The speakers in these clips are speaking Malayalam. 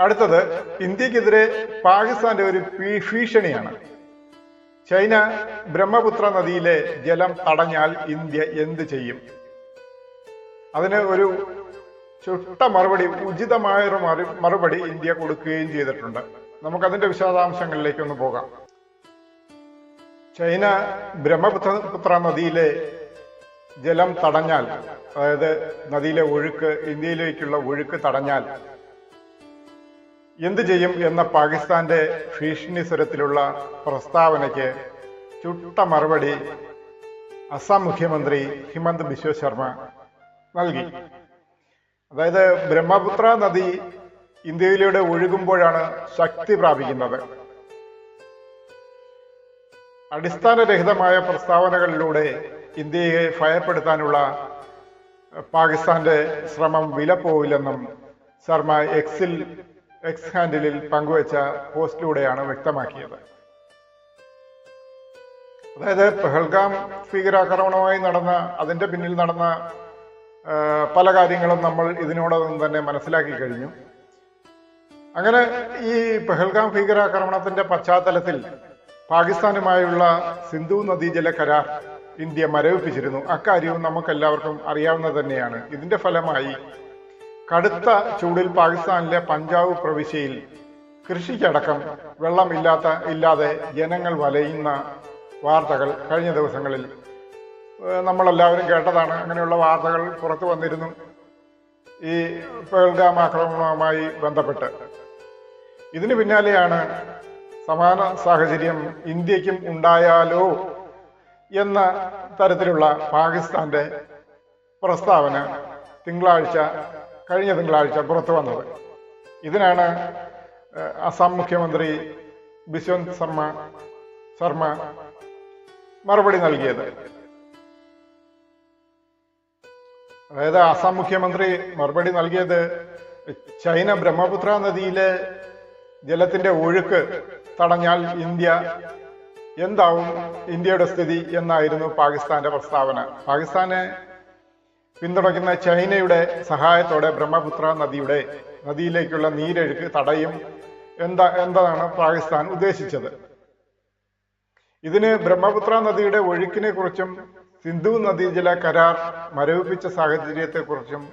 അടുത്തത് ഇന്ത്യക്കെതിരെ പാകിസ്ഥാന്റെ ഒരു ഭീഷണിയാണ്. ചൈന ബ്രഹ്മപുത്ര നദിയിലെ ജലം തടഞ്ഞാൽ ഇന്ത്യ എന്ത് ചെയ്യും? അതിന് ഒരു ചുട്ട മറുപടി ഉചിതമായ ഒരു മറു- മറുപടി ഇന്ത്യ കൊടുക്കുകയും ചെയ്തിട്ടുണ്ട്. നമുക്കതിന്റെ വിശദാംശങ്ങളിലേക്ക് ഒന്ന് പോകാം. ചൈന ബ്രഹ്മപുത്ര പുത്ര നദിയിലെ ജലം തടഞ്ഞാൽ അതായത് നദിയിലെ ഒഴുക്ക് ഇന്ത്യയിലേക്കുള്ള ഒഴുക്ക് തടഞ്ഞാൽ എന്ത് ചെയ്യും എന്ന പാകിസ്ഥാന്റെ ഭീഷണി സ്വരത്തിലുള്ള പ്രസ്താവനയ്ക്ക് ചുട്ട മറുപടി അസം മുഖ്യമന്ത്രി ഹിമന്ത് ബിശ്വ ശർമ്മ നൽകി. അതായത് ബ്രഹ്മപുത്ര നദി ഇന്ത്യയിലൂടെ ഒഴുകുമ്പോഴാണ് ശക്തി പ്രാപിക്കുന്നത്. അടിസ്ഥാനരഹിതമായ പ്രസ്താവനകളിലൂടെ ഇന്ത്യയെ ഭയപ്പെടുത്താനുള്ള പാകിസ്ഥാന്റെ ശ്രമം വില പോവില്ലെന്നും ശർമ്മ എക്സിൽ എക്സ് ഹാൻഡിലിൽ പങ്കുവച്ച പോസ്റ്റിലൂടെയാണ് വ്യക്തമാക്കിയത്. അതായത് പെഹൽഗാം ഭീകരാക്രമണവുമായി നടന്ന അതിന്റെ പിന്നിൽ നടന്ന പല കാര്യങ്ങളും നമ്മൾ ഇതിനോടൊന്നും തന്നെ മനസ്സിലാക്കി കഴിഞ്ഞു. അങ്ങനെ ഈ പെഹൽഗാം ഭീകരാക്രമണത്തിന്റെ പശ്ചാത്തലത്തിൽ പാകിസ്ഥാനുമായുള്ള സിന്ധു നദീജല കരാർ ഇന്ത്യ മരവിപ്പിച്ചിരുന്നു. അക്കാര്യവും നമുക്കെല്ലാവർക്കും അറിയാവുന്നത് തന്നെയാണ്. ഇതിന്റെ ഫലമായി കടുത്ത ചൂടിൽ പാകിസ്ഥാനിലെ പഞ്ചാബ് പ്രവിശ്യയിൽ കൃഷിക്കടക്കം വെള്ളമില്ലാത്ത ഇല്ലാതെ ജനങ്ങൾ വലയുന്ന വാർത്തകൾ കഴിഞ്ഞ ദിവസങ്ങളിൽ. നമ്മളെല്ലാവരും കേട്ടതാണ്. അങ്ങനെയുള്ള വാർത്തകൾ പുറത്തു വന്നിരുന്നു. ഈ പേൾഗാം ആക്രമണവുമായി ബന്ധപ്പെട്ട്. ഇതിന് പിന്നാലെയാണ് സമാന സാഹചര്യം ഇന്ത്യക്കും ഉണ്ടായാലോ എന്ന തരത്തിലുള്ള പാകിസ്ഥാന്റെ പ്രസ്താവന തിങ്കളാഴ്ച കഴിഞ്ഞ തിങ്കളാഴ്ച പുറത്തു വന്നത്. ഇതിനാണ് അസം മുഖ്യമന്ത്രി ബിശ്വന്ത് ശർമ്മ ശർമ്മ മറുപടി നൽകിയത്. അതായത് അസം മുഖ്യമന്ത്രി മറുപടി നൽകിയത് ചൈന ബ്രഹ്മപുത്ര നദിയിലെ ജലത്തിന്റെ ഒഴുക്ക് തടഞ്ഞാൽ ഇന്ത്യ എന്താവും? ഇന്ത്യയുടെ സ്ഥിതി എന്നായിരുന്നു പാകിസ്ഥാന്റെ പ്രസ്താവന. പാകിസ്ഥാനെ പിന്തുണയ്ക്കുന്ന ചൈനയുടെ സഹായത്തോടെ ബ്രഹ്മപുത്ര നദിയുടെ നദിയിലേക്കുള്ള നീരൊഴുക്ക് തടയും എന്താ എന്താണ് പാകിസ്ഥാൻ ഉദ്ദേശിച്ചത്. ഇതിന് ബ്രഹ്മപുത്ര നദിയുടെ ഒഴുക്കിനെ കുറിച്ചും സിന്ധു നദീജല കരാർ മരവിപ്പിച്ച സാഹചര്യത്തെക്കുറിച്ചും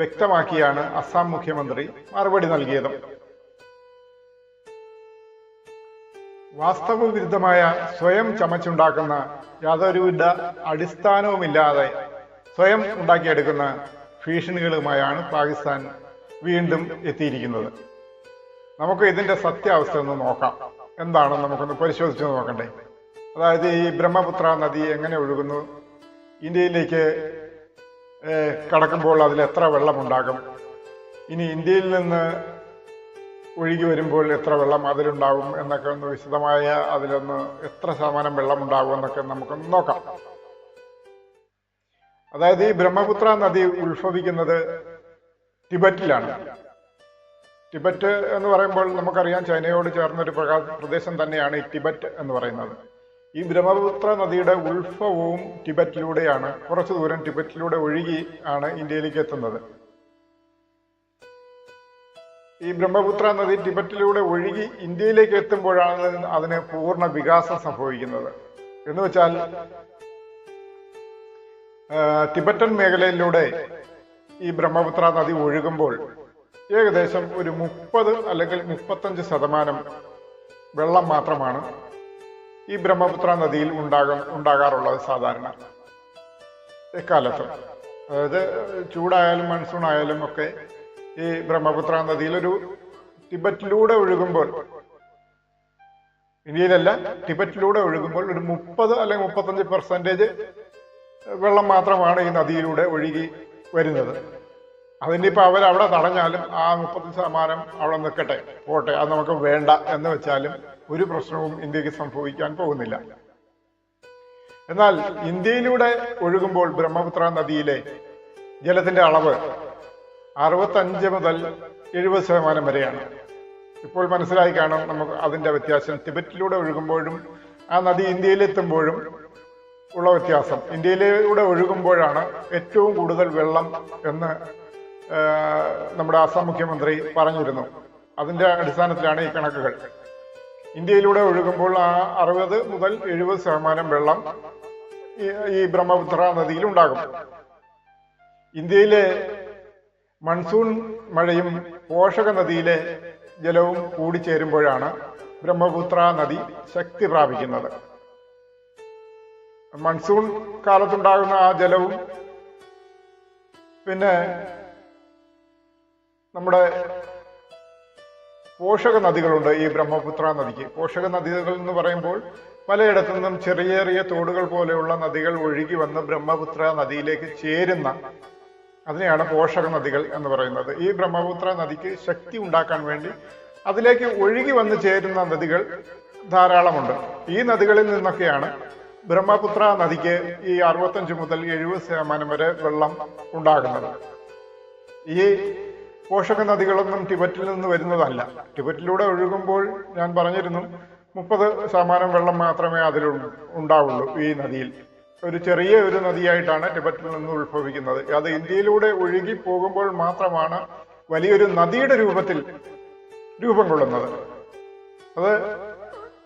വ്യക്തമാക്കിയാണ് അസം മുഖ്യമന്ത്രി മറുപടി നൽകിയത്. വാസ്തവവിരുദ്ധമായ സ്വയം ചമച്ചുണ്ടാക്കുന്ന യാതൊരുവിധ അടിസ്ഥാനവുമില്ലാതെ സ്വയം ഉണ്ടാക്കിയെടുക്കുന്ന ഭീഷണികളുമായാണ് പാകിസ്ഥാൻ വീണ്ടും എത്തിയിരിക്കുന്നത്. നമുക്ക് ഇതിന്റെ സത്യാവസ്ഥ ഒന്ന് നോക്കാം. എന്താണ് നമുക്കൊന്ന് പരിശോധിച്ച് നോക്കണ്ടേ? അതായത് ഈ ബ്രഹ്മപുത്ര നദി എങ്ങനെ ഒഴുകുന്നു? ഇന്ത്യയിലേക്ക് കടക്കുമ്പോൾ അതിൽ എത്ര വെള്ളമുണ്ടാകും? ഇനി ഇന്ത്യയിൽ നിന്ന് ഒഴുകി വരുമ്പോൾ എത്ര വെള്ളം അതിലുണ്ടാകും എന്നൊക്കെ ഒന്ന് വിശദമായ അതിലൊന്ന് എത്ര ശതമാനം വെള്ളമുണ്ടാകും എന്നൊക്കെ നമുക്കൊന്ന് നോക്കാം. അതായത് ഈ ബ്രഹ്മപുത്ര നദി ഉത്ഭവിക്കുന്നത് ടിബറ്റിലാണ്. ടിബറ്റ് എന്ന് പറയുമ്പോൾ നമുക്കറിയാം ചൈനയോട് ചേർന്നൊരു പ്രകാ- പ്രദേശം തന്നെയാണ് ഈ ടിബറ്റ് എന്ന് പറയുന്നത്. ഈ ബ്രഹ്മപുത്ര നദിയുടെ ഉത്ഭവവും ടിബറ്റിലൂടെയാണ് കുറച്ചു ദൂരം ടിബറ്റിലൂടെ ഒഴുകി ആണ് ഇന്ത്യയിലേക്ക് എത്തുന്നത്. ഈ ബ്രഹ്മപുത്ര നദി ടിബറ്റിലൂടെ ഒഴുകി ഇന്ത്യയിലേക്ക് എത്തുമ്പോഴാണ് അതിന് പൂർണ വികാസം സംഭവിക്കുന്നത്. എന്ന് വെച്ചാൽ ടിബറ്റൻ മേഖലയിലൂടെ ഈ ബ്രഹ്മപുത്ര നദി ഒഴുകുമ്പോൾ ഏകദേശം ഒരു മുപ്പത് അല്ലെങ്കിൽ മുപ്പത്തഞ്ച് ശതമാനം വെള്ളം മാത്രമാണ് ഈ ബ്രഹ്മപുത്ര നദിയിൽ ഉണ്ടാകാൻ ഉണ്ടാകാറുള്ളത് സാധാരണ എക്കാലത്തും. അതായത് ചൂടായാലും മൺസൂൺ ആയാലും ഒക്കെ ഈ ബ്രഹ്മപുത്ര നദിയിൽ ഒരു ടിബറ്റിലൂടെ ഒഴുകുമ്പോൾ ഇന്ത്യയിലല്ല ടിബറ്റിലൂടെ ഒഴുകുമ്പോൾ ഒരു മുപ്പത് അല്ലെങ്കിൽ മുപ്പത്തഞ്ച് പെർസെന്റേജ് വെള്ളം മാത്രമാണ് ഈ നദിയിലൂടെ ഒഴുകി വരുന്നത്. അവർ അവിടെ തടഞ്ഞാലും ആ മുപ്പത്തി ശതമാനം അവിടെ നിൽക്കട്ടെ പോട്ടെ അത് നമുക്ക് വേണ്ട എന്ന് വെച്ചാലും ഒരു പ്രശ്നവും ഇന്ത്യയ്ക്ക് സംഭവിക്കാൻ പോകുന്നില്ല. എന്നാൽ ഇന്ത്യയിലൂടെ ഒഴുകുമ്പോൾ ബ്രഹ്മപുത്ര നദിയിലെ ജലത്തിന്റെ അളവ് അറുപത്തഞ്ച് മുതൽ എഴുപത് ശതമാനം വരെയാണ്. ഇപ്പോൾ മനസ്സിലായി കാണാം നമുക്ക് അതിന്റെ വ്യത്യാസം. ടിബറ്റിലൂടെ ഒഴുകുമ്പോഴും ആ നദി ഇന്ത്യയിലെത്തുമ്പോഴും ഉള്ള വ്യത്യാസം. ഇന്ത്യയിലൂടെ ഒഴുകുമ്പോഴാണ് ഏറ്റവും കൂടുതൽ വെള്ളം എന്ന് നമ്മുടെ ആസാം മുഖ്യമന്ത്രി പറഞ്ഞിരുന്നു. അതിന്റെ അടിസ്ഥാനത്തിലാണ് ഈ കണക്കുകൾ. ഇന്ത്യയിലൂടെ ഒഴുകുമ്പോൾ ആ അറുപത് മുതൽ എഴുപത് ശതമാനം വെള്ളം ഈ- ബ്രഹ്മപുത്ര നദിയിൽ ഉണ്ടാകും. ഇന്ത്യയിലെ മൺസൂൺ മഴയും പോഷക നദിയിലെ ജലവും കൂടിച്ചേരുമ്പോഴാണ് ബ്രഹ്മപുത്ര നദി ശക്തി പ്രാപിക്കുന്നത്. മൺസൂൺ കാലത്തുണ്ടാകുന്ന ആ ജലവും പിന്നെ നമ്മുടെ പോഷക നദികളുണ്ട് ഈ ബ്രഹ്മപുത്ര നദിക്ക്. പോഷക നദികൾ എന്ന് പറയുമ്പോൾ പലയിടത്തു നിന്നും ചെറിയ ചെറിയ തോടുകൾ പോലെയുള്ള നദികൾ ഒഴുകി വന്ന് ബ്രഹ്മപുത്ര നദിയിലേക്ക് ചേരുന്ന അതിനെയാണ് പോഷക നദികൾ എന്ന് പറയുന്നത്. ഈ ബ്രഹ്മപുത്ര നദിക്ക് ശക്തി ഉണ്ടാക്കാൻ വേണ്ടി അതിലേക്ക് ഒഴുകി വന്ന് ചേരുന്ന നദികൾ ധാരാളമുണ്ട്. ഈ നദികളിൽ നിന്നൊക്കെയാണ് ബ്രഹ്മപുത്ര നദിക്ക് ഈ അറുപത്തഞ്ച് മുതൽ എഴുപത് ശതമാനം വരെ വെള്ളം ഉണ്ടാകുന്നത്. ഈ പോഷക നദികളൊന്നും ടിബറ്റിൽ നിന്ന് വരുന്നതല്ല. ടിബറ്റിലൂടെ ഒഴുകുമ്പോൾ ഞാൻ പറഞ്ഞിരുന്നു മുപ്പത് ശതമാനം വെള്ളം മാത്രമേ അതിൽ ഉണ്ടാവുള്ളൂ ഈ നദിയിൽ. ഒരു ചെറിയ ഒരു നദിയായിട്ടാണ് ടിബറ്റിൽ നിന്ന് ഉത്ഭവിക്കുന്നത്. അത് ഇന്ത്യയിലൂടെ ഒഴുകി പോകുമ്പോൾ മാത്രമാണ് വലിയൊരു നദിയുടെ രൂപത്തിൽ രൂപം കൊള്ളുന്നത്. അത്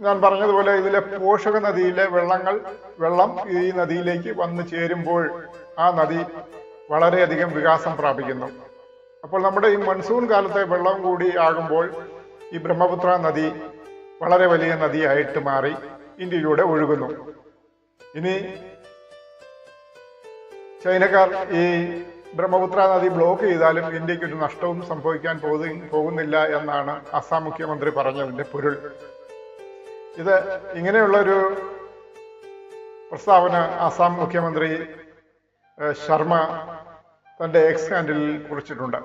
ഞാൻ പറഞ്ഞതുപോലെ ഇതിലെ പോഷക നദിയിലെ വെള്ളങ്ങൾ വെള്ളം ഈ നദിയിലേക്ക് വന്നു ചേരുമ്പോൾ ആ നദി വളരെയധികം വികാസം പ്രാപിക്കുന്നു. അപ്പോൾ നമ്മുടെ ഈ മൺസൂൺ കാലത്തെ വെള്ളം കൂടി ആകുമ്പോൾ ഈ ബ്രഹ്മപുത്ര നദി വളരെ വലിയ നദിയായിട്ട് മാറി ഇന്ത്യയിലൂടെ ഒഴുകുന്നു. ഇനി ചൈനക്കാർ ഈ ബ്രഹ്മപുത്ര നദി ബ്ലോക്ക് ചെയ്താലും ഇന്ത്യയ്ക്ക് ഒരു നഷ്ടവും സംഭവിക്കാൻ പോകുന്നില്ല എന്നാണ് അസാം മുഖ്യമന്ത്രി പറഞ്ഞതിന്റെ പൊരുൾ. ഇത് ഇങ്ങനെയുള്ള ഒരു പ്രസ്താവന ആസാം മുഖ്യമന്ത്രി ശർമ്മ തന്റെ എക്സ് ഹാൻഡിലിൽ കുറിച്ചിട്ടുണ്ട്.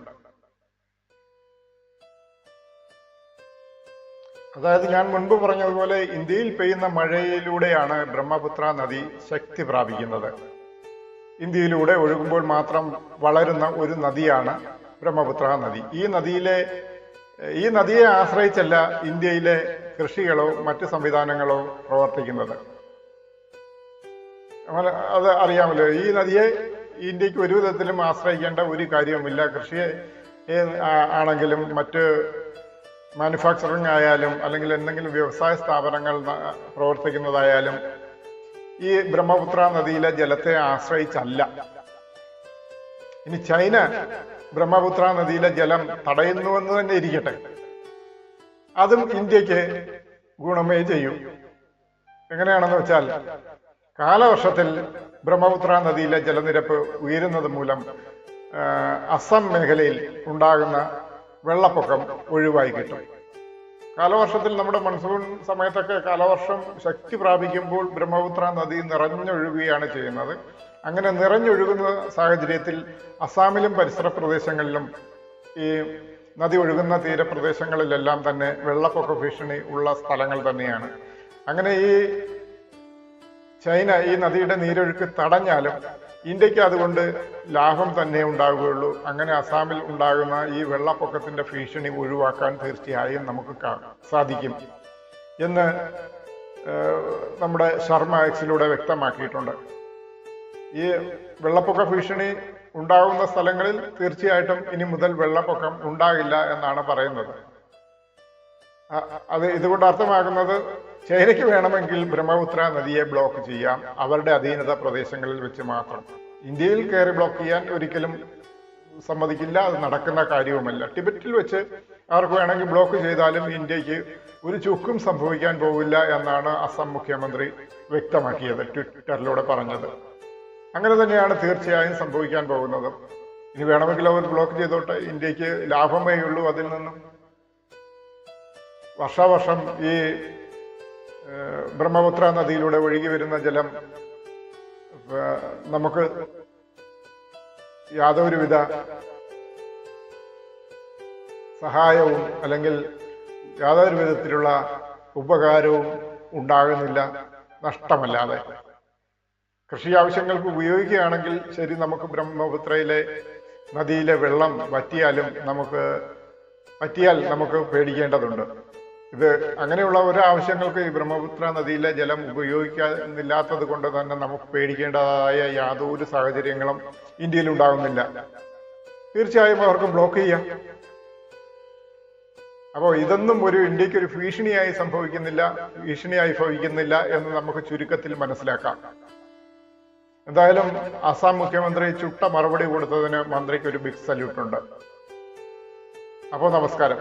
അതായത് ഞാൻ മുൻപ് പറഞ്ഞതുപോലെ ഇന്ത്യയിൽ പെയ്യുന്ന മഴയിലൂടെയാണ് ബ്രഹ്മപുത്ര നദി ശക്തി പ്രാപിക്കുന്നത്. ഇന്ത്യയിലൂടെ ഒഴുകുമ്പോൾ മാത്രം വളരുന്ന ഒരു നദിയാണ് ബ്രഹ്മപുത്ര നദി. ഈ നദിയിലെ ഈ നദിയെ ആശ്രയിച്ചല്ല ഇന്ത്യയിലെ കൃഷികളോ മറ്റ് സംവിധാനങ്ങളോ പ്രവർത്തിക്കുന്നത്. അത് അറിയാമല്ലോ. ഈ നദിയെ ഇന്ത്യയ്ക്ക് ഒരു വിധത്തിലും ആശ്രയിക്കേണ്ട ഒരു കാര്യവുമില്ല. കൃഷിയെ ആണെങ്കിലും മറ്റ് മാനുഫാക്ചറിങ് ആയാലും അല്ലെങ്കിൽ എന്തെങ്കിലും വ്യവസായ സ്ഥാപനങ്ങൾ പ്രവർത്തിക്കുന്നതായാലും ഈ ബ്രഹ്മപുത്ര നദിയിലെ ജലത്തെ ആശ്രയിച്ചല്ല. ഇനി ചൈന ബ്രഹ്മപുത്ര നദിയിലെ ജലം തടയുന്നുവെന്ന് തന്നെ ഇരിക്കട്ടെ. അതും ഇന്ത്യയ്ക്ക് ഗുണമേ ചെയ്യും. എങ്ങനെയാണെന്ന് വെച്ചാൽ കാലവർഷത്തിൽ ബ്രഹ്മപുത്ര നദിയിലെ ജലനിരപ്പ് ഉയരുന്നത് മൂലം അസം മേഖലയിൽ ഉണ്ടാകുന്ന വെള്ളപ്പൊക്കം ഒഴിവായി കിട്ടും. കാലവർഷത്തിൽ നമ്മുടെ മൺസൂൺ സമയത്തൊക്കെ കാലവർഷം ശക്തി പ്രാപിക്കുമ്പോൾ ബ്രഹ്മപുത്ര നദി നിറഞ്ഞൊഴുകുകയാണ് ചെയ്യുന്നത്. അങ്ങനെ നിറഞ്ഞൊഴുകുന്ന സാഹചര്യത്തിൽ അസാമിലും പരിസര പ്രദേശങ്ങളിലും ഈ നദി ഒഴുകുന്ന തീരപ്രദേശങ്ങളിലെല്ലാം തന്നെ വെള്ളപ്പൊക്ക ഭീഷണി ഉള്ള സ്ഥലങ്ങൾ തന്നെയാണ്. അങ്ങനെ ഈ ചൈന ഈ നദിയുടെ നീരൊഴുക്ക് തടഞ്ഞാലും ഇന്ത്യയ്ക്ക് അതുകൊണ്ട് ലാഭം തന്നെ ഉണ്ടാവുകയുള്ളൂ. അങ്ങനെ അസാമിൽ ഉണ്ടാകുന്ന ഈ വെള്ളപ്പൊക്കത്തിന്റെ ഭീഷണി ഒഴിവാക്കാൻ തീർച്ചയായും നമുക്ക് സാധിക്കും എന്ന് നമ്മുടെ ശർമ്മ എക്സിലൂടെ വ്യക്തമാക്കിയിട്ടുണ്ട്. ഈ വെള്ളപ്പൊക്ക ഭീഷണി ഉണ്ടാകുന്ന സ്ഥലങ്ങളിൽ തീർച്ചയായിട്ടും ഇനി മുതൽ വെള്ളപ്പൊക്കം ഉണ്ടാകില്ല എന്നാണ് പറയുന്നത്. അത് ഇതുകൊണ്ട് അർത്ഥമാക്കുന്നത് ചൈനയ്ക്ക് വേണമെങ്കിൽ ബ്രഹ്മപുത്ര നദിയെ ബ്ലോക്ക് ചെയ്യാം. അവരുടെ അധീനത പ്രദേശങ്ങളിൽ വെച്ച് മാത്രം. ഇന്ത്യയിൽ കയറി ബ്ലോക്ക് ചെയ്യാൻ ഒരിക്കലും സമ്മതിക്കില്ല. അത് നടക്കുന്ന കാര്യവുമല്ല. ടിബറ്റിൽ വെച്ച് അവർക്ക് വേണമെങ്കിൽ ബ്ലോക്ക് ചെയ്താലും ഇന്ത്യയ്ക്ക് ഒരു ചുക്കും സംഭവിക്കാൻ പോകില്ല എന്നാണ് അസം മുഖ്യമന്ത്രി വ്യക്തമാക്കിയത് ട്വിറ്ററിലൂടെ പറഞ്ഞത്. അങ്ങനെ തന്നെയാണ് തീർച്ചയായും സംഭവിക്കാൻ പോകുന്നത്. ഇനി വേണമെങ്കിൽ അവർ ബ്ലോക്ക് ചെയ്തോട്ടെ. ഇന്ത്യയ്ക്ക് ലാഭമേ ഉള്ളൂ അതിൽ നിന്നും. വർഷാവർഷം ഈ ബ്രഹ്മപുത്ര നദിയിലൂടെ ഒഴുകി വരുന്ന ജലം നമുക്ക് യാതൊരുവിധ സഹായവും അല്ലെങ്കിൽ യാതൊരു വിധത്തിലുള്ള ഉപകാരവും ഉണ്ടാകുന്നില്ല. നഷ്ടമല്ലാതെ. കൃഷി ആവശ്യങ്ങൾക്ക് ഉപയോഗിക്കുകയാണെങ്കിൽ ശരി നമുക്ക് ബ്രഹ്മപുത്രയിലെ നദിയിലെ വെള്ളം വറ്റിയാലും നമുക്ക് പറ്റിയാൽ നമുക്ക് പേടിക്കേണ്ടതുണ്ട്. ഇത് അങ്ങനെയുള്ള ഒരു ആവശ്യങ്ങൾക്ക് ഈ ബ്രഹ്മപുത്ര നദിയിലെ ജലം ഉപയോഗിക്കാനില്ലാത്തത് കൊണ്ട് തന്നെ നമുക്ക് പേടിക്കേണ്ടതായ യാതൊരു സാഹചര്യങ്ങളും ഇന്ത്യയിൽ ഉണ്ടാകുന്നില്ല തീർച്ചയായും അവർക്ക് ബ്ലോക്ക് ചെയ്യാം. അപ്പോൾ ഇതൊന്നും ഒരു ഇന്ത്യയ്ക്ക് ഒരു ഭീഷണിയായി സംഭവിക്കുന്നില്ല ഭീഷണിയായി ഭവിക്കുന്നില്ല എന്ന് നമുക്ക് ചുരുക്കത്തിൽ മനസ്സിലാക്കാം. എന്തായാലും അസാം മുഖ്യമന്ത്രി ചുട്ട മറുപടി കൊടുത്തതിന് മന്ത്രിക്ക് ഒരു ബിഗ് സല്യൂട്ട് ഉണ്ട്. അപ്പോൾ നമസ്കാരം.